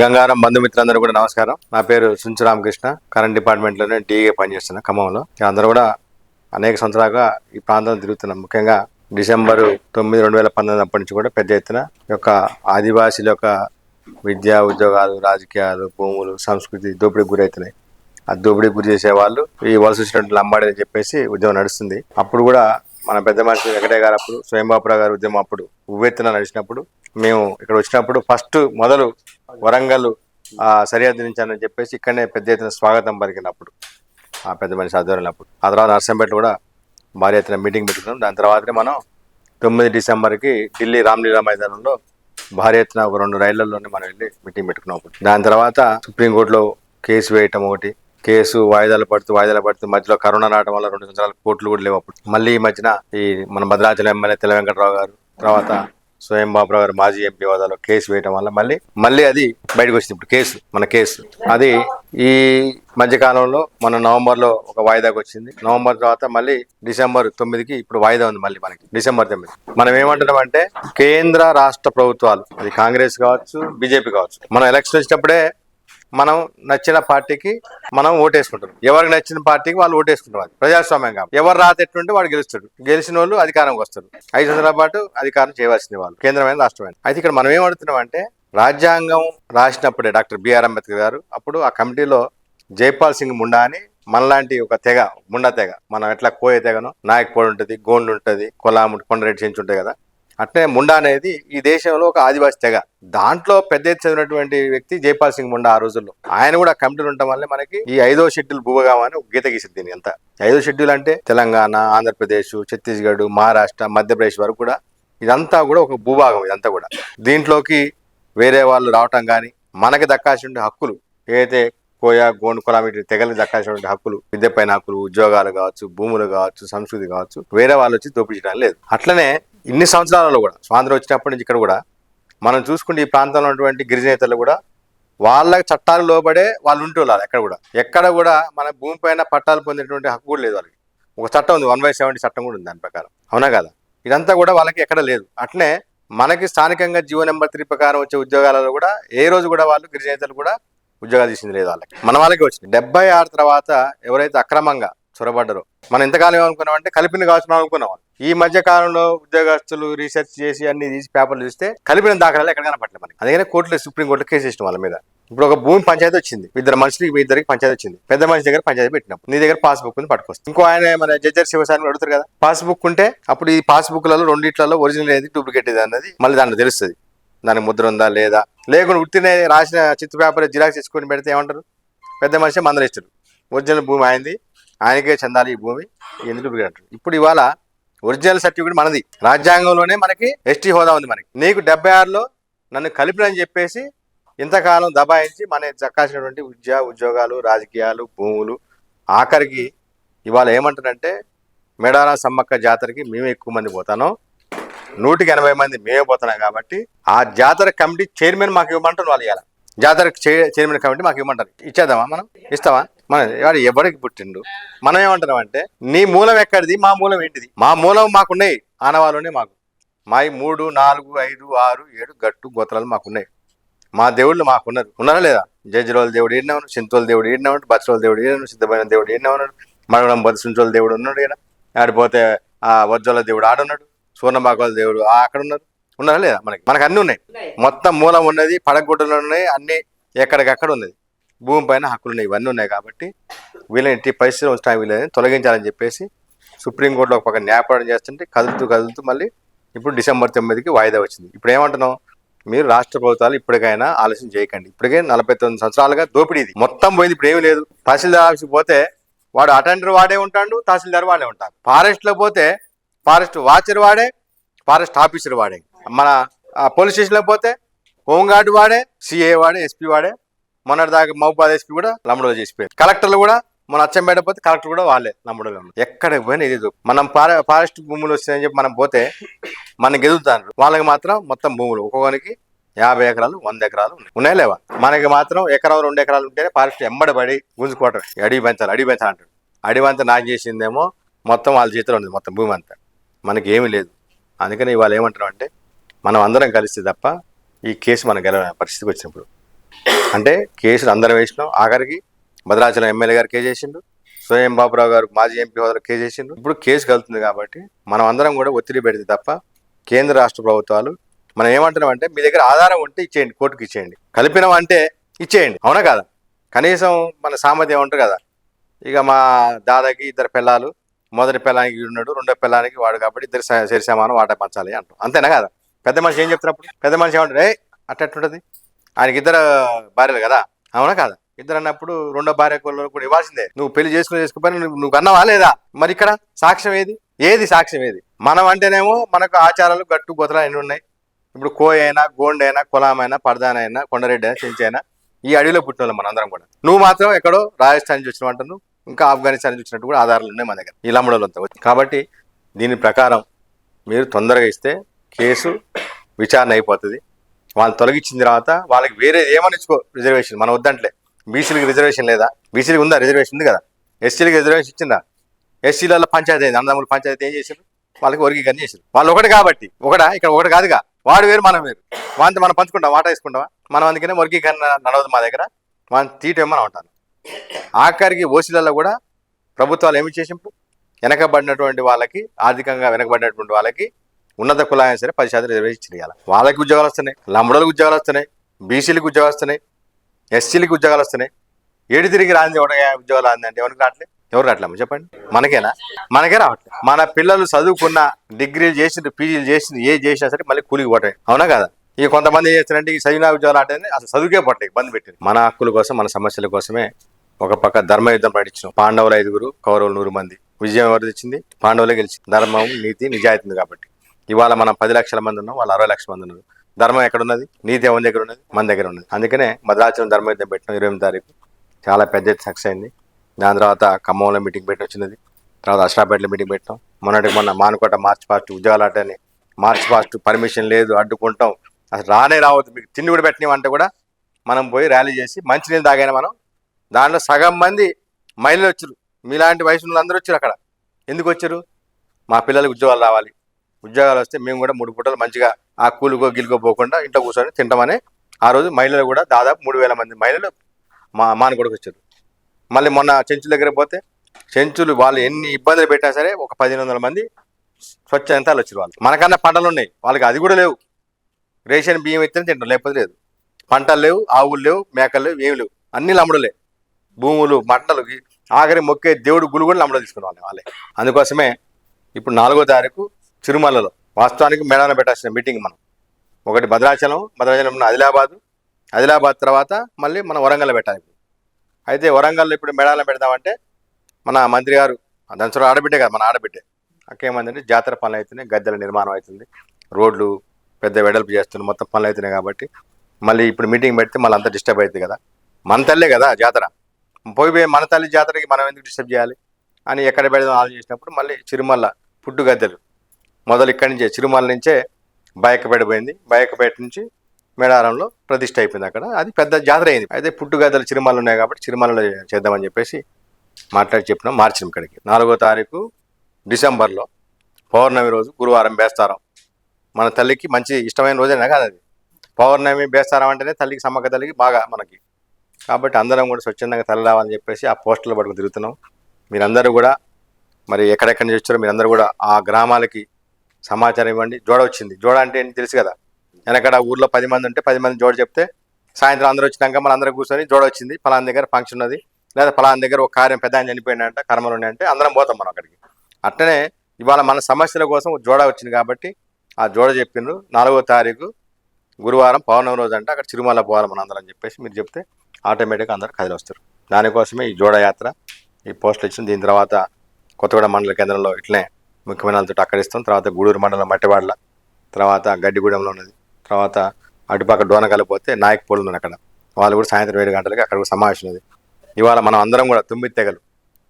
గంగారం బంధుమిత్రులందరూ కూడా నమస్కారం. నా పేరు సుంచు రామకృష్ణ. కరెంట్ డిపార్ట్మెంట్లోనే డీఏ పనిచేస్తున్నా ఖమ్మంలో. అందరూ కూడా అనేక సంవత్సరాలుగా ఈ ప్రాంతంలో తిరుగుతున్నాం. ముఖ్యంగా డిసెంబరు తొమ్మిది రెండు వేల పంతొమ్మిది అప్పటి నుంచి కూడా పెద్ద ఎత్తున యొక్క ఆదివాసీల యొక్క విద్య ఉద్యోగాలు రాజకీయాలు భూములు సంస్కృతి దోపిడీకి గురవుతున్నాయి ఆ దోపిడీకి గురి చేసే వాళ్ళు ఈ వలస వచ్చినట్టు లంబాడి అని చెప్పేసి ఉద్యమం నడుస్తుంది. అప్పుడు కూడా మన పెద్ద మనిషి వెంకటయ్య గారు అప్పుడు స్వయంబాపురావు గారు ఉద్యమం అప్పుడు ఉవ్వెత్తున నడిచినప్పుడు మేము ఇక్కడ వచ్చినప్పుడు ఫస్ట్ మొదలు వరంగల్ ఆ సరిహద్దు నుంచి అని చెప్పేసి ఇక్కడనే పెద్ద ఎత్తున స్వాగతం పలికినప్పుడు ఆ పెద్ద మనిషి ఆధ్వర్యంలో. అప్పుడు ఆ తర్వాత నర్సంపేట కూడా భారీ ఎత్తున మీటింగ్ పెట్టుకున్నాం. దాని తర్వాతనే మనం తొమ్మిది డిసెంబర్కి ఢిల్లీ రామ్లీలా మైదానంలో భారీ ఎత్తున ఒక రెండు రైళ్ళలోనే మనం వెళ్ళి మీటింగ్ పెట్టుకున్నాం. దాని తర్వాత సుప్రీంకోర్టులో కేసు వేయటం ఒకటి కేసు వాయిదాలు పడుతూ వాయిదాలు పడుతూ మధ్యలో కరోనా రావడం వల్ల రెండు సంవత్సరాలు కోట్లు కూడా లేవు అప్పుడు. మళ్ళీ ఈ మధ్యన ఈ మన భద్రాచలం ఎమ్మెల్యే తెల వెంకటరావు గారు తర్వాత స్వయం బాబురావు గారు మాజీ ఎంపీ హోదాలో కేసు వేయటం వల్ల మళ్ళీ మళ్ళీ అది బయటకు వచ్చింది ఇప్పుడు కేసు మన కేసు. అది ఈ మధ్యకాలంలో మన నవంబర్లో ఒక వాయిదాకి వచ్చింది. నవంబర్ తర్వాత మళ్ళీ డిసెంబర్ తొమ్మిదికి ఇప్పుడు వాయిదా ఉంది మళ్ళీ మనకి. డిసెంబర్ తొమ్మిది. మనం ఏమంటున్నాం అంటే కేంద్ర రాష్ట్ర ప్రభుత్వాలు అది కాంగ్రెస్ కావచ్చు బీజేపీ కావచ్చు. మనం ఎలక్షన్ వచ్చినప్పుడే మనం నచ్చిన పార్టీకి మనం ఓటేసుకుంటాం ఎవరికి నచ్చిన పార్టీకి వాళ్ళు ఓటేసుకుంటాం అది ప్రజాస్వామ్యం కాబట్టి. ఎవరు రాత ఎట్టుంటే వాడు గెలుస్తాడు. గెలిచిన వాళ్ళు అధికారంకి వస్తారు. ఐదు సంవత్సరాల పాటు అధికారం చేయవలసింది వాళ్ళు. కేంద్రమైన రాష్ట్రమైన. అయితే ఇక్కడ మనం ఏం అడుగుతున్నాం అంటే రాజ్యాంగం రాసినప్పుడే డాక్టర్ బిఆర్ అంబేద్కర్ గారు అప్పుడు ఆ కమిటీలో జైపాల్ సింగ్ ముండా అని మనలాంటి ఒక తెగ ముండా తెగ. మనం ఎట్లా కోయ తెగను నాయక్పోడు ఉంటుంది గోండు ఉంటుంది కొలాము కొండరెడ్డి చెంచు ఉంటాయి కదా. అట్నే ముండా అనేది ఈ దేశంలో ఒక ఆదివాసి తెగ. దాంట్లో పెద్ద ఎత్తు చదివినటువంటి వ్యక్తి జైపాల్ సింగ్ ముండా ఆ రోజుల్లో. ఆయన కూడా కమిటీలు ఉండటం వల్లే మనకి ఈ ఐదో షెడ్యూల్ భూభాగం అని ఒక గీత గీసింది దీని అంతా. ఐదో షెడ్యూల్ అంటే తెలంగాణ ఆంధ్రప్రదేశ్ ఛత్తీస్గఢ్ మహారాష్ట్ర మధ్యప్రదేశ్ వరకు కూడా ఇదంతా కూడా ఒక భూభాగం ఇదంతా కూడా. దీంట్లోకి వేరే వాళ్ళు రావటం కానీ మనకి దక్కాల్సిన హక్కులు ఏదైతే కోయా గోండు కులామీటర్ ఇటు తెగలకు దక్కాల్సినటువంటి హక్కులు విద్యపైన హక్కులు ఉద్యోగాలు కావచ్చు భూములు కావచ్చు సంస్కృతి కావచ్చు వేరే వాళ్ళు వచ్చి దోపించడం లేదు. అట్లనే ఇన్ని సంవత్సరాలలో కూడా స్వాతంత్రం వచ్చినప్పటి నుంచి ఇక్కడ కూడా మనం చూసుకుంటే ఈ ప్రాంతంలో ఉన్నటువంటి గిరిజనేతలు కూడా వాళ్ళ చట్టాలు లోబడే వాళ్ళు ఉంటూ వాళ్ళు ఎక్కడ కూడా. ఎక్కడ కూడా మన భూమిపైన పట్టాలు పొందేటువంటి హక్కు కూడా లేదు వాళ్ళకి. ఒక చట్టం ఉంది వన్ బై సెవెంటీ చట్టం కూడా ఉంది దాని ప్రకారం. అవునా కదా? ఇదంతా కూడా వాళ్ళకి ఎక్కడ లేదు. అట్లనే మనకి స్థానికంగా జీవో నెంబర్ త్రీ ప్రకారం వచ్చే ఉద్యోగాలలో కూడా ఏ రోజు కూడా వాళ్ళు గిరిజనేతలు కూడా ఉద్యోగాలు తీసింది లేదు వాళ్ళకి. మన వాళ్ళకి వచ్చింది. డెబ్బై ఆరు తర్వాత ఎవరైతే అక్రమంగా చొరబడ్డరు. మనం ఎంతకాలం ఏమనుకున్నాం అంటే కలిపిన కావచ్చు అనుకున్నాం. ఈ మధ్య కాలంలో ఉద్యోగస్తులు రీసెర్చ్ చేసి అన్ని తీసి పేపర్లు చూస్తే కలిపిన దాఖలాలు ఎక్కడ కనపడలేదు మనకి. అందుకనే కోర్టులో సుప్రీం కోర్టులో కేసు ఇష్టం వాళ్ళ మీద. ఇప్పుడు ఒక భూమి పంచాయతీ వచ్చింది. ఇద్దరు మనుషులకి మీ ఇద్దరికి పంచాయతీ వచ్చింది. పెద్ద మనిషి దగ్గర పంచాయతీ పెట్టినప్పుడు నీ దగ్గర పాస్బుక్ ఉంది పట్టుకొస్తుంది ఇంకో ఆయన మన జడ్జర్ శివసాని అడుగుతారు కదా పాస్బుక్ ఉంటే అప్పుడు ఈ పాస్బుక్లలో రెండిట్లలో ఒరిజినల్ ఏది డూప్లికేట్ ఏది అన్నది మళ్ళీ దాంట్లో తెలుస్తుంది. దాని ముద్ర ఉందా లేదా? లేకుండా ఉట్టినే రాసిన చిత్తు పేపర్ జిరాక్స్ తీసుకొని పెడితే ఏమంటారు? పెద్ద మనిషి మందలిస్తారు ఒరిజినల్ భూమి అయింది ఆయనకే చెందాలి ఈ భూమి ఎందుకు ఇప్పుడు ఇవాళ ఒరిజినల్ సర్టిఫికేట్ మనది. రాజ్యాంగంలోనే మనకి ఎస్టీ హోదా ఉంది మనకి. నీకు డెబ్బై ఆరులో నన్ను కలిపినని చెప్పేసి ఇంతకాలం దబాయించి మన దక్కాల్సినటువంటి విద్య ఉద్యోగాలు రాజకీయాలు భూములు ఆఖరికి ఇవాళ ఏమంటారంటే మేడారా సమ్మక్క జాతరకి మేమే ఎక్కువ మంది పోతాను నూటికి ఎనభై మంది మేమే పోతున్నాం కాబట్టి ఆ జాతర కమిటీ చైర్మన్ మాకు ఇవ్వమంటారు వాళ్ళు ఇవాళ. జాతర చైర్మన్ కమిటీ మాకు ఇవ్వమంటారు. ఇచ్చేద్దామా మనం? ఇస్తావా? మన వాడు ఎవరికి పుట్టిండు? మనం ఏమంటున్నాం అంటే నీ మూలం ఎక్కడిది? మా మూలం ఏంటిది? మా మూలం మాకున్నాయి ఆనవాళ్ళునే మాకు. మా మూడు నాలుగు ఐదు ఆరు ఏడు గట్టు గోత్రాలు మాకున్నాయి. మా దేవుళ్ళు మాకున్నారు. ఉన్నారా లేదా? జడ్జిరోల దేవుడు ఏడినా ఉన్నాడు చింతోల దేవుడు ఏడినా ఉన్నాడు బచ్చరోల దేవుడు ఏడినా సిద్ధమైన దేవుడు ఏడినా ఉన్నాడు మడగడం బొద్దు సుంచోల దేవుడు ఉన్నాడు ఈయన ఆడిపోతే ఆ వజ్జోల దేవుడు ఆడున్నాడు సూర్ణమాకోల దేవుడు ఆ అక్కడ ఉన్నారు. ఉన్నారా లేదా మనకి? మనకు అన్ని ఉన్నాయి. మొత్తం మూలం ఉన్నది పడగొడ్డలు ఉన్నాయి అన్ని ఎక్కడికక్కడ ఉన్నది. భూమి పైన హక్కులు ఉన్నాయి ఇవన్నీ ఉన్నాయి కాబట్టి వీళ్ళని ఎట్టి పరిస్థితులు ఉంచడానికి వీళ్ళని తొలగించాలని చెప్పేసి సుప్రీంకోర్టులో ఒక పక్క చేస్తుంటే కదులుతూ కదులుతూ మళ్ళీ ఇప్పుడు డిసెంబర్ తొమ్మిదికి వాయిదా వచ్చింది. ఇప్పుడు ఏమంటున్నాం మీరు రాష్ట్ర ప్రభుత్వాలు ఇప్పటికైనా ఆలస్యం చేయకండి. ఇప్పటికే నలభై తొమ్మిది సంవత్సరాలుగా దోపిడీ ఇది. మొత్తం పోయింది ఇప్పుడు ఏమీ లేదు. తహసీల్దార్ ఆఫీస్కి పోతే వాడు అటెండర్ వాడే ఉంటాడు తహసీల్దార్ వాడే ఉంటాడు. ఫారెస్ట్లో పోతే ఫారెస్ట్ వాచర్ వాడే ఫారెస్ట్ ఆఫీసర్ వాడే. మన పోలీస్ స్టేషన్లో పోతే హోంగార్డ్ వాడే సిఏ వాడే ఎస్పీ వాడే మొన్నటి దాకా మహబూబాద్ ఎస్పీ కూడా లంబడో చేసిపోయారు కలెక్టర్లు కూడా మన అచ్చంపేట పోతే కలెక్టర్ కూడా వాళ్ళే లంబడోలో ఎక్కడ పోయినా ఇది మనం ఫారెస్ట్ భూములు వస్తాయని చెప్పి మనం పోతే మనకి ఎదుగుతారు వాళ్ళకి మాత్రం మొత్తం భూములు ఒక్కొక్కరికి యాభై ఎకరాలు వంద ఎకరాలు ఉన్నాయి. లేవా? మనకి మాత్రం ఎకరం రెండు ఎకరాలు ఉంటేనే ఫారెస్ట్ ఎంబడబడి గుంజుకోవటం అడవి పెంచాలి అడవి పెంచాలి అంటాడు అడవి అంతా నాకు చేసిందేమో మొత్తం వాళ్ళ చేతిలో ఉంది మొత్తం భూమి అంతా. మనకి ఏమీ లేదు. అందుకని ఇవాళ ఏమంటారు అంటే మనం అందరం కలిస్తే తప్ప ఈ కేసు మనం గెలవ పరిస్థితికి వచ్చినప్పుడు అంటే కేసులు అందరం వేసినాం. ఆఖరికి భద్రాచలం ఎమ్మెల్యే గారు కేసు చేసిండు స్వయం బాబురావు గారు మాజీ ఎంపీ హోదాలో కేసు ఇప్పుడు కేసు కలుగుతుంది కాబట్టి మనం అందరం కూడా ఒత్తిడి పెడితే తప్ప కేంద్ర రాష్ట్ర ప్రభుత్వాలు మనం ఏమంటున్నాం అంటే మీ దగ్గర ఆధారం ఉంటే ఇచ్చేయండి కోర్టుకి ఇచ్చేయండి. కలిపినాం అంటే ఇచ్చేయండి. అవునా కాదా? కనీసం మన సామర్థ్యం ఉంటుంది కదా. ఇక మా దాదాకి ఇద్దరు పిల్లలు మొదటి పిల్లానికి ఉన్నాడు రెండో పిల్లానికి వాడు కాబట్టి ఇద్దరు సరి సమానం వాటా పంచాలి అంటాం. అంతేనా కదా? పెద్ద మనిషి ఏం చెప్తున్నప్పుడు? పెద్ద మనిషి ఏమంటారు ఏ అట్టట్టుంటది ఆయనకి ఇద్దరు భార్యలు కదా? అవునా కాదా? ఇద్దరు అన్నప్పుడు రెండో భార్య కూడా ఇవ్వాల్సిందే. నువ్వు పెళ్ళి చేసుకుని చేసుకోపోయినా నువ్వు నువ్వు లేదా? మరి ఇక్కడ సాక్ష్యం ఏది? ఏది సాక్ష్యం ఏది? మనం అంటేనేమో మనకు ఆచారాలు గట్టు గొతలు ఎన్ని ఉన్నాయి. ఇప్పుడు కోయ అయినా గోండ్ అయినా కులామైనా పరదానైనా కొండరెడ్డి అయినా చెంచి అయినా ఈ అడవిలో పుట్టిన వాళ్ళు మనందరం కూడా. నువ్వు మాత్రం ఎక్కడో రాజస్థాన్ నుంచి వచ్చిన అంటున్నావు. ఇంకా ఆఫ్ఘనిస్తాన్ నుంచి వచ్చినట్టు కూడా ఆధారాలు ఉన్నాయి మన దగ్గర. ఈ లంబడోళ్ళంతా కాబట్టి దీని ప్రకారం మీరు తొందరగా ఇస్తే కేసు విచారణ అయిపోతుంది. వాళ్ళు తొలగించిన తర్వాత వాళ్ళకి వేరే ఏమనిచ్చుకో రిజర్వేషన్ మన వద్దంట్లే. బీసీలకు రిజర్వేషన్ లేదా? బీసీలకు ఉందా? రిజర్వేషన్ ఉంది కదా. ఎస్సీలకు రిజర్వేషన్ ఇచ్చిందా? ఎస్సీలలో పంచాయతీ అయింది. అన్నదమ్ములు పంచాయతీ ఏం చేశారు వాళ్ళకి వర్గీకరణ చేశారు వాళ్ళు ఒకటి కాబట్టి ఒకటా? ఇక్కడ ఒకటి కాదుగా. వాడు వేరు మనం వేరు. వాంతి మనం పంచుకుంటాం వాటా వేసుకుంటావా మనం అందుకనే వర్గీకరణ నడవదు మా దగ్గర. మనం తీయటం ఉంటాను ఆఖరికి ఓసీలలో కూడా ప్రభుత్వాలు ఏమి చేసింపు వెనకబడినటువంటి వాళ్ళకి ఆర్థికంగా వెనకబడినటువంటి వాళ్ళకి ఉన్నత కులాయన సరే పది శాతం రిజర్వేషన్ చేయాలి వాళ్ళకి ఉద్యోగాలు వస్తున్నాయి లంబడలకు ఉద్యోగాలు వస్తున్నాయి బీసీలకు ఉద్యోగాలు వస్తున్నాయి ఎస్సీలకు ఉద్యోగాలు వస్తున్నాయి. ఏడు తిరిగి రాంది ఉద్యోగాలు రాందంటే ఎవరికి రావట్లేదు ఎవరు రావట్లేమో చెప్పండి. మనకేనా? మనకే రావట్లేదు మన పిల్లలు చదువుకున్న డిగ్రీలు చేసిండ్రు పీజీలు చేసింది ఏ చేసినా సరే మళ్ళీ కూలికి పోతాయి. అవునా కదా? ఇక కొంతమంది చేస్తారంటే ఈ చదివిన ఉద్యోగాలు అంటే అసలు చదువుకే పట్టాయి బంద్ పెట్టింది మన హక్కుల కోసం మన సమస్యల కోసమే ఒక పక్క ధర్మయుద్ధం ప్రకటించాం పాండవులు ఐదుగురు కౌరవులు నూరు మంది. విజయం ఎవరు తెచ్చింది పాండవులే గెలిచింది. ధర్మం నీతి నిజాయితీ కాబట్టి. ఇవాళ మనం పది లక్షల మంది ఉన్నాం వాళ్ళు అరవై లక్షల మంది ఉన్నారు. ధర్మం ఎక్కడ ఉన్నది నీతి ఎవరి దగ్గర ఉన్నది మన దగ్గర ఉన్నది అందుకనే భద్రాచలం ధర్మయుద్ధం పెట్టిన ఇరవై ఎనిమిది తారీఖు. చాలా పెద్ద సక్సెస్ అయింది. దాని తర్వాత ఖమ్మంలో మీటింగ్ పెట్టి వచ్చినది. తర్వాత అష్టాపేటలో మీటింగ్ పెట్టాం మొన్నటికి మొన్న మానుకోట మార్చ్ పాస్ట్ ఉద్యోగాలు అటని మార్చ్ పాస్ట్ పర్మిషన్ లేదు అడ్డుకుంటాం. అసలు రానే రావద్దు మీకు తిండి కూడా పెట్టినామంటే కూడా మనం పోయి ర్యాలీ చేసి మంచినీళ్ళు తాగాను మనం. దాంట్లో సగం మంది మహిళలు వచ్చారు. మీలాంటి వయసు అందరూ వచ్చారు అక్కడ. ఎందుకు వచ్చారు? మా పిల్లలకు ఉద్యోగాలు రావాలి. ఉద్యోగాలు వస్తే మేము కూడా మూడు పూటలు మంచిగా ఆ కూలికో గిలుకో పోకుండా ఇంట్లో కూర్చొని తింటామని ఆ రోజు మహిళలు కూడా దాదాపు మూడు వేల మంది మహిళలు మా మానకొడుకు వచ్చారు. మళ్ళీ మొన్న చెంచుల దగ్గర పోతే చెంచులు వాళ్ళు ఎన్ని ఇబ్బందులు పెట్టినా సరే ఒక పదిహేను వందల మంది యంత్రాలు వచ్చారు వాళ్ళు. మనకన్నా పంటలు ఉన్నాయి. వాళ్ళకి అది కూడా లేవు. రేషన్ బియ్యం ఇస్తే తింటాం లేకపోతే లేదు. పంటలు లేవు ఆవులు లేవు మేకలు లేవు ఏమి లేవు. అన్ని లంబడులే. భూములు మంటలు ఆఖరి మొక్కే దేవుడు గుళ్ళు కూడా లమ్ముడ తీసుకునే వాళ్ళే వాళ్ళే. అందుకోసమే ఇప్పుడు నాలుగో తారీఖు తిరుమలలో వాస్తవానికి మేడాన పెట్టాల్సిన మీటింగ్ మనం. ఒకటి భద్రాచలం భద్రాచలం ఉన్న ఆదిలాబాద్ ఆదిలాబాద్ తర్వాత మళ్ళీ మనం వరంగల్ పెట్టాలి. అయితే వరంగల్లో ఇప్పుడు మేడాలం పెడదామంటే మన మంత్రి గారు దంచరు ఆడబిడ్డే కదా మన ఆడబిడ్డే. అక్కేమందంటే జాతర పనులు అవుతున్నాయి గద్దెల నిర్మాణం అవుతుంది. రోడ్లు పెద్ద వెడల్పు చేస్తుంది మొత్తం పనులు అవుతున్నాయి కాబట్టి. మళ్ళీ ఇప్పుడు మీటింగ్ పెడితే మళ్ళీ అంతా డిస్టర్బ్ అవుతుంది కదా. మన తల్లే కదా జాతర. పోయి మన తల్లి జాతరకి మనం ఎందుకు డిస్టర్బ్ చేయాలి అని ఎక్కడ పెడదాం ఆలోచించినప్పుడు మళ్ళీ చిరుమల్ల పుట్టు గద్దెలు. మొదలు ఇక్కడి నుంచే చిరుమల నుంచే బయకపేట పోయింది. బయకపేట నుంచి మేడారంలో ప్రతిష్ట అయిపోయింది అక్కడ. అది పెద్ద జాతర అయింది. అయితే పుట్టుగదలు చిరుమల ఉన్నాయి కాబట్టి చిరుమలలో చేద్దామని చెప్పేసి మాట్లాడి చెప్పినాం మార్చినాం ఇక్కడికి. నాలుగో తారీఖు డిసెంబర్లో పౌర్ణమి రోజు గురువారం బేస్తారం. మన తల్లికి మంచి ఇష్టమైన రోజేనా కాదు అది. పౌర్ణమి బేస్తారం అంటేనే తల్లికి సమ్మక్క తల్లికి బాగా మనకి. కాబట్టి అందరం కూడా స్వచ్ఛందంగా తల్లి రావాలని చెప్పేసి ఆ పోస్టర్లు పట్టుకు తిరుగుతున్నాం. మీరందరూ కూడా మరి ఎక్కడెక్కడి నుంచి వచ్చారో మీరందరూ కూడా ఆ గ్రామాలకి సమాచారం ఇవ్వండి. జోడ వచ్చింది. జోడ అంటే ఏంటి తెలుసు కదా? వెనకడ ఊర్లో పది మంది ఉంటే పది మంది జోడ చెప్తే సాయంత్రం అందరూ వచ్చినాక మన అందరూ కూర్చొని జోడ వచ్చింది. ఫలానా దగ్గర ఫంక్షన్ ఉన్నది. లేదా ఫలానా దగ్గర ఒక కార్యం పెద్ద ఆయన కర్మలు ఉన్నాయంటే అందరం పోతాం మనం అక్కడికి. అట్టనే ఇవాళ మన సమస్యల కోసం జోడ వచ్చింది కాబట్టి ఆ జోడ చెప్పిండ్రు. నాలుగో తారీఖు గురువారం పౌర్ణమి రోజు అంటే అక్కడ చిరుమల పోవాలి మన అందరం చెప్పేసి మీరు చెప్తే ఆటోమేటిక్గా అందరు కదిలి వస్తారు. దానికోసమే ఈ జోడ యాత్ర ఈ పోస్టులు ఇచ్చింది దీని తర్వాత కొత్తగూడ మండల కేంద్రంలో ఇట్లనే ముఖ్యమైన వాళ్ళతో అక్కడ ఇస్తాం తర్వాత గూడూరు మండలం మట్టివాడల తర్వాత గడ్డిగూడెంలో ఉన్నది. తర్వాత అటుపక్క డోనకల్ పోతే నాయక్ పోలు ఉన్నది అక్కడ. వాళ్ళు కూడా సాయంత్రం ఏడు గంటలకి అక్కడ కూడా సమావేశం ఉంది ఇవాళ మనం అందరం కూడా తుమ్మి తెగలు.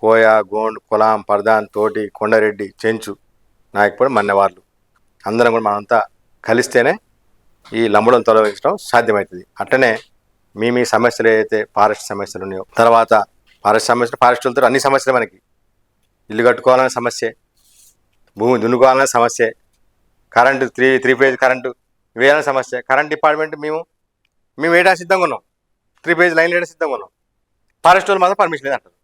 కోయ గోండ్ కులాం పర్దాన్ తోటి కొండారెడ్డి చెంచు నాయక్పూడి మన్నెవార్లు. అందరం కూడా మనంతా కలిస్తేనే ఈ లంబడం తొలగించడం సాధ్యమవుతుంది. అట్టనే మీ మీ సమస్యలు ఏదైతే ఫారెస్ట్ సమస్యలు ఉన్నాయో తర్వాత ఫారెస్ట్ సమస్యలు ఫారెస్ట్ వెళ్తారు అన్ని సమస్యలు మనకి. ఇల్లు కట్టుకోవాలనే సమస్యే. భూమి దున్నుకోవాలనే సమస్యే. Current three three phase current వేయాలనే సమస్య. కరెంట్ డిపార్ట్మెంట్ మేము మేము వేయడానికి సిద్ధంగా ఉన్నాం? త్రీ పేజ్ లైన్ వేయడం సిద్ధంగా ఉన్నాం? ఫారెస్ట్ వాళ్ళు మాత్రం పర్మిషన్ లేదంటారు.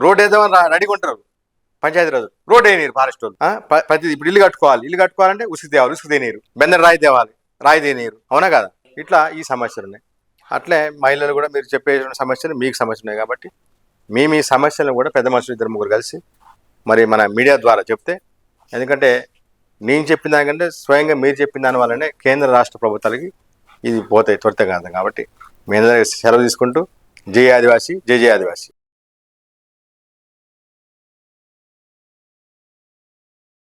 రోడ్ వేద్దామని రా- రెడీగా ఉంటారు. పంచాయతీ రోజు రోడ్ వేయనీరు ఫారెస్ట్ వాళ్ళు. ప్రతి ఇప్పుడు ఇల్లు కట్టుకోవాలి. ఇల్లు కట్టుకోవాలంటే ఉసుకు తేవాలి ఉసుకు తేనీరు బెందర్ రాయి తేవాలి రాయి తేనీరు అవునా కదా? ఇట్లా ఈ సమస్యలు ఉన్నాయి. అట్లే మహిళలు కూడా మీరు చెప్పే సమస్యలు మీకు సమస్యలు ఉన్నాయి కాబట్టి మేము ఈ సమస్యలను కూడా పెద్ద మనుషులు ఇద్దరు ముగ్గురు కలిసి మరి మన మీడియా ద్వారా చెప్తే ఎందుకంటే నేను చెప్పిన దానికంటే స్వయంగా మీరు చెప్పిన దాని వల్లనే కేంద్ర రాష్ట్ర ప్రభుత్వాలకి ఇది పోతాయి త్వరితగతం కాబట్టి మీ అందరికీ సెలవు తీసుకుంటూ జై ఆదివాసి జై జై ఆదివాసి.